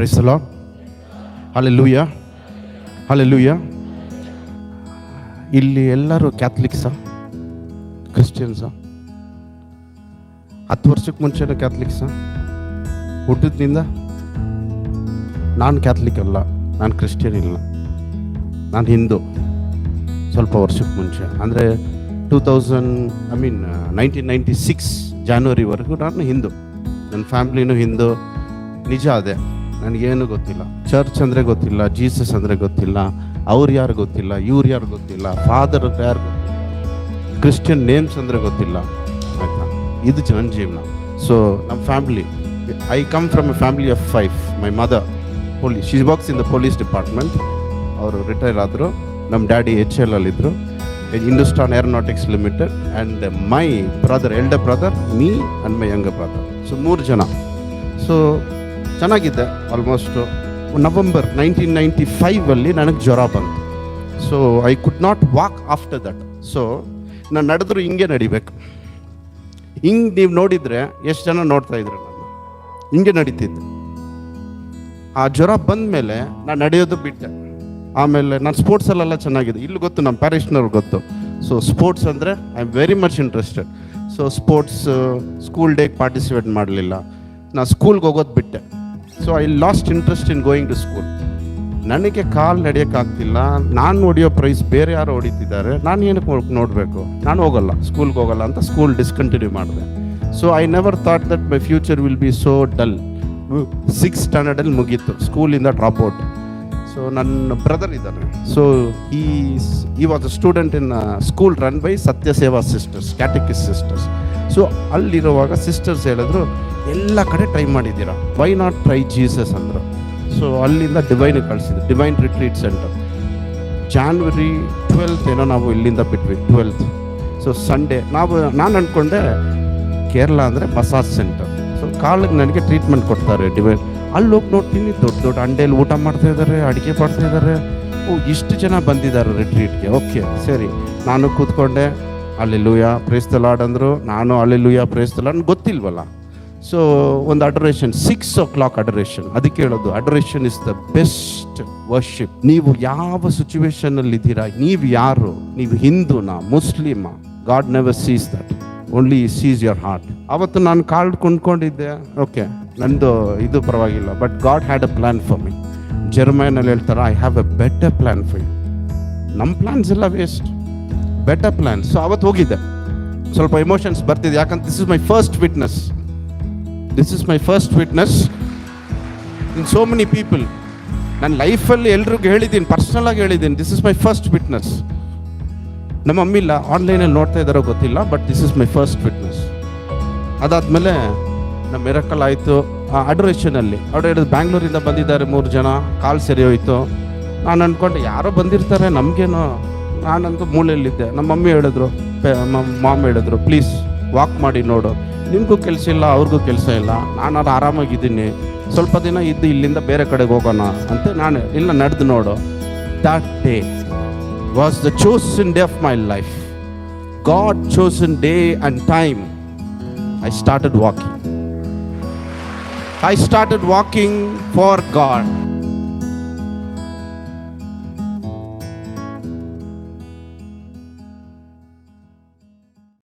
ಪ್ರೈಸಲೋ ಅಲ್ಲಿ ಲೂಯ ಅಲ್ಲಿ ಲೂಯ ಇಲ್ಲಿ ಎಲ್ಲರೂ ಕ್ಯಾಥಲಿಕ್ಸಾ ಕ್ರಿಶ್ಚಿಯನ್ಸಾ ಹತ್ತು ವರ್ಷಕ್ಕೆ ಮುಂಚೆನೇ ಕ್ಯಾಥಲಿಕ್ಸಾ ಹುಟ್ಟಿದ್ನಿಂದ ನಾನು ಕ್ಯಾಥಲಿಕ್ ಅಲ್ಲ, ನಾನು ಕ್ರಿಶ್ಚಿಯನ್ ಇಲ್ಲ. ನಾನು ಹಿಂದೂ ಸ್ವಲ್ಪ ವರ್ಷಕ್ಕೆ ಮುಂಚೆ. ಅಂದರೆ two thousand I mean nineteen ninety six ಜಾನ್ವರಿವರೆಗೂ ನಾನು ಹಿಂದೂ. ನನ್ನ ಫ್ಯಾಮ್ಲಿನೂ ಹಿಂದೂ. ನಿಜ ಅದೇ. ನನಗೇನು ಗೊತ್ತಿಲ್ಲ. ಚರ್ಚ್ ಅಂದರೆ ಗೊತ್ತಿಲ್ಲ ಜೀಸಸ್ ಅಂದರೆ ಗೊತ್ತಿಲ್ಲ, ಅವ್ರು ಯಾರು ಗೊತ್ತಿಲ್ಲ, ಇವ್ರು ಯಾರು ಗೊತ್ತಿಲ್ಲ ಫಾದರ್ ಯಾರು ಗೊತ್ತಿಲ್ಲ ಕ್ರಿಶ್ಚಿಯನ್ ನೇಮ್ಸ್ ಅಂದರೆ ಗೊತ್ತಿಲ್ಲ, ಆಯಿತಾ? ಇದು ನನ್ನ ಜೀವನ ಸೊ ನಮ್ಮ family I come from a family of five my mother police she works in the police department ಅವರು ರಿಟೈರ್ ಆದರು, ನಮ್ಮ daddy H L ಅಲ್ಲಿದ್ದರು Hindustan Aeronautics Limited and my brother elder brother me and my younger brother so ಮೂರು ಜನ. So ಚೆನ್ನಾಗಿದ್ದೆ almost November nineteen ninety ಫೈವಲ್ಲಿ ನನಗೆ ಜ್ವರ ಬಂತು. So I could not walk after that so ನಾನು ನಡೆದ್ರು ಹಿಂಗೆ ನಡಿಬೇಕು. ಹಿಂಗೆ ನೀವು ನೋಡಿದರೆ ಎಷ್ಟು ಜನ ನೋಡ್ತಾ ಇದ್ರು ನಾನು. ಹಿಂಗೆ ನಡೀತಿದ್ದೆ ಆ ಜ್ವರ ಬಂದ ಮೇಲೆ ನಾನು ನಡೆಯೋದು ಬಿಟ್ಟೆ. ಆಮೇಲೆ ನಾನು ಸ್ಪೋರ್ಟ್ಸಲ್ಲೆಲ್ಲ ಚೆನ್ನಾಗಿದೆ. ಇಲ್ಲಿ ಗೊತ್ತು ನಮ್ಮ ಪ್ಯಾರಿಷ್ನವ್ರಿಗೆ ಗೊತ್ತು. ಸೊ ಸ್ಪೋರ್ಟ್ಸ್ ಅಂದರೆ I am very much interested so sports school ಡೇಗೆ ಪಾರ್ಟಿಸಿಪೇಟ್ ಮಾಡಲಿಲ್ಲ. ನಾನು ಸ್ಕೂಲ್ಗೆ ಹೋಗೋದು ಬಿಟ್ಟೆ. So I lost interest in going to school ನನಗೆ ಕಾಲ್ ನಡೆಯೋಕ್ಕಾಗ್ತಿಲ್ಲ. ನಾನು ಹೊಡಿಯೋ ಪ್ರೈಸ್ ಬೇರೆ ಯಾರು ಹೊಡಿತಿದ್ದಾರೆ. ನಾನು ಏನಕ್ಕೆ ನೋಡಬೇಕು? ನಾನು ಹೋಗಲ್ಲ. ಸ್ಕೂಲ್ಗೆ ಹೋಗಲ್ಲ ಅಂತ ಸ್ಕೂಲ್ ಡಿಸ್ಕಂಟಿನ್ಯೂ ಮಾಡಿದೆ. So I never thought that my future will be so dull six ಸ್ಟ್ಯಾಂಡರ್ಡಲ್ಲಿ ಮುಗೀತು. ಸ್ಕೂಲಿಂದ ಡ್ರಾಪ್ ಔಟ್ ಸೊ ನನ್ನ ಬ್ರದರ್ ಇದ್ದಾನೆ. ಸೊ ಈ ಈ was a student in school run by Satya Seva sisters catechist sisters so ಅಲ್ಲಿರುವಾಗ sisters ಹೇಳಿದ್ರು, ಎಲ್ಲ ಕಡೆ try ಮಾಡಿದ್ದೀರಾ? ವೈ ನಾಟ್ ಟ್ರೈ ಜೀಸಸ್ ಅಂದರು. ಸೊ ಅಲ್ಲಿಂದ ಡಿವೈನಿಗೆ ಕಳಿಸಿದ್ರು divine retreat centre January twelfth ಏನೋ ನಾವು ಇಲ್ಲಿಂದ ಬಿಟ್ವಿ ಟ್ವೆಲ್ತ್ ಸೊ ಸಂಡೇ ನಾವು, ನಾನು ಅಂದ್ಕೊಂಡೆ ಕೇರಳ ಅಂದರೆ ಮಸಾಜ್ ಸೆಂಟರ್ ಸೊ ಕಾಲಿಗೆ ನನಗೆ ಟ್ರೀಟ್ಮೆಂಟ್ ಕೊಡ್ತಾರೆ ಡಿವೈನ್ ಅಲ್ಲಿ ಹೋಗಿ ನೋಡ್ತೀನಿ, ದೊಡ್ಡ ದೊಡ್ಡ ಅಂಡೇಲಿ ಊಟ ಮಾಡ್ತಾ ಇದ್ದಾರೆ ಅಡುಗೆ ಮಾಡ್ತಾ ಇದ್ದಾರೆ ಓ, ಇಷ್ಟು ಜನ ಬಂದಿದ್ದಾರೆ ರಿಟ್ರೀಟ್ಗೆ ಓಕೆ ಸರಿ. ನಾನು ಕೂತ್ಕೊಂಡೆ. ಅಲ್ಲಿ ಲೂಯ ಪ್ರೇಸ್ತಲಾಡ್ ಅಂದರು. ನಾನು ಅಲ್ಲಿ ಲೂಯ ಪ್ರೇಸ್ತಲಾಡ್ ಗೊತ್ತಿಲ್ವಲ್ಲ. ಸೊ ಒಂದು ಅಡರೇಷನ್ ಸಿಕ್ಸ್ ಓ ಕ್ಲಾಕ್ ಅಡರೇಷನ್ ಅದಕ್ಕೆ ಹೇಳೋದು adoration is the best worship ನೀವು ಯಾವ ಸಿಚುವೇಶನ್ ಅಲ್ಲಿ ಇದ್ದೀರಾ, ನೀವು ಯಾರು, ನೀವು ಹಿಂದೂನಾ, ಮುಸ್ಲಿಮಾ God never sees that only sees your heart ಅವತ್ತು ನಾನು ಕಾರ್ಡ್ ಕೊಂಡ್ಕೊಂಡಿದ್ದೆ. ಓಕೆ ನಂದು ಇದು ಪರವಾಗಿಲ್ಲ but God had a plan for me ಜರ್ಮನಲ್ಲಿ ಹೇಳ್ತಾರೆ I have a better plan for you ನಮ್ಮ ಪ್ಲ್ಯಾನ್ಸ್ ಎಲ್ಲ ವೇಸ್ಟ್ ಬೆಟರ್ ಪ್ಲ್ಯಾನ್ ಸೊ ಅವತ್ತು ಹೋಗಿದ್ದೆ. ಸ್ವಲ್ಪ ಎಮೋಷನ್ಸ್ ಬರ್ತಿದೆ. ಯಾಕಂದ್ರೆ this is my first witness this is my first witness in so many people ನನ್ನ ಲೈಫಲ್ಲಿ ಎಲ್ರಿಗೂ ಹೇಳಿದ್ದೀನಿ ಪರ್ಸ್ನಲಾಗಿ ಹೇಳಿದ್ದೀನಿ this is my first witness ನಮ್ಮ ಮಮ್ಮಿ ಇಲ್ಲ ಆನ್ಲೈನಲ್ಲಿ ನೋಡ್ತಾ ಇದ್ದಾರೋ ಗೊತ್ತಿಲ್ಲ but this is my first witness ಅದಾದಮೇಲೆ ನಮ್ಮ ಮಿರಕಲ್ ಆಯಿತು. ಅಡ್ರೇಷನಲ್ಲಿ ಅವ್ರು ಹೇಳಿದ್ರು ಬ್ಯಾಂಗ್ಳೂರಿಂದ ಬಂದಿದ್ದಾರೆ ಮೂರು ಜನ, ಕಾಲ್ ಸರಿ ಹೋಯಿತು. ನಾನು ಅಂದ್ಕೊಂಡೆ ಯಾರೋ ಬಂದಿರ್ತಾರೆ, ನಮಗೇನೋ ನಾನಂತೂ ಮೂಲೆಯಲ್ಲಿದ್ದೆ. ನಮ್ಮ ಮಮ್ಮಿ ಹೇಳಿದ್ರು ಮಾಮ್ ಹೇಳಿದ್ರು, ಪ್ಲೀಸ್ ವಾಕ್ ಮಾಡಿ ನೋಡು. ನಿಮಗೂ ಕೆಲಸ ಇಲ್ಲ, ಅವ್ರಿಗೂ ಕೆಲಸ ಇಲ್ಲ. ನಾನು ಆರಾಮಾಗಿದ್ದೀನಿ. ಸ್ವಲ್ಪ ದಿನ ಇದ್ದು ಇಲ್ಲಿಂದ ಬೇರೆ ಕಡೆಗೆ ಹೋಗೋಣ ಅಂತ ನಾನು, ಇಲ್ಲ ನಡೆದು ನೋಡು. That day was the chosen day of my life God chosen day and time I started walking I started walking for God.